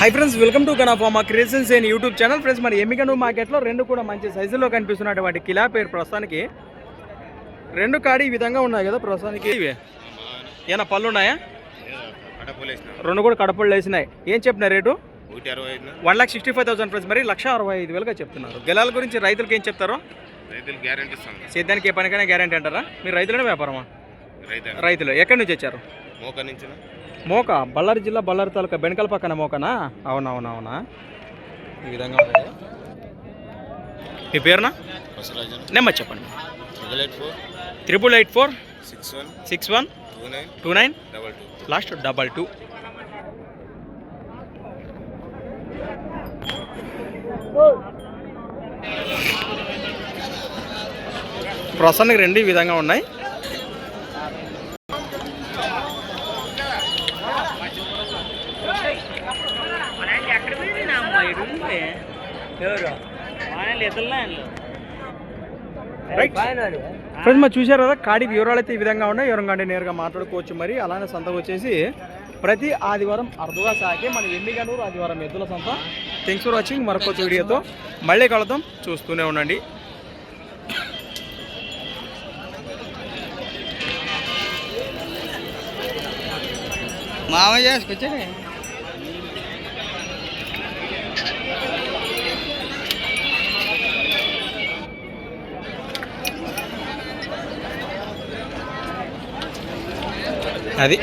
High friends welcome to గణఫామా creations and YouTube channel friends మరి ఎమ్మికను మార్కెట్లో రెండు కూడా మంచి సైజులో కనిపిస్తున్నటువంటి కిలా పేరు ప్రస్తుతానికి రెండు కాడి ఈ విధంగా ఉన్నాయి కదా ప్రస్తుతానికి. ఏమైనా పళ్ళు ఉన్నాయా? రెండు కూడా కడపళ్ళు వేసినాయి. ఏం చెప్పిన rate? One lakh sixty five thousand friends మరి లక్ష అరవై ఐదు వేలుగా చెప్తున్నారు. గెలాల గురించి రైతులకు ఏం చెప్తారో? రైతులు గ్యారంటీ ఇస్తాం సేద్యానికి ఏ పనికైనా గ్యారంటీ అంటారా? మీరు రైతులనే వ్యాపారమా? రైతు రైతులు. ఎక్కడి నుంచి వచ్చారు? మోక నుంచి మోక? బళ్ళారి జిల్లా బళ్ళారి తాలూకా బెనకల పక్కన మోకనా? అవునవునవునా. ఈ విధంగా మీ పేరునా? నెంబర్ చెప్పండి. Double eight four. Triple eight four. Six one. Six one. Two nine. Two nine. Double two. Last double two. ప్రసన్నకి రెండు ఈ విధంగా ఉన్నాయి. ఫ్రెండ్స్ మరి చూశారు కదా కాడి వివరాలు అయితే ఈ విధంగా ఉన్నాయి. ఎవరంగా నేరుగా మాట్లాడుకోవచ్చు మరి. అలానే సంత వచ్చేసి ప్రతి ఆదివారం అరుదుగా సాగే మన ఎమ్మిగనూరు ఆదివారం ఎద్దుల సంత. థ్యాంక్స్ ఫర్ వాచింగ్ మరొక వీడియోతో మళ్ళీ కలుద్దాం. చూస్తూనే ఉండండి. మామయ్య కూర్చోండి. అది.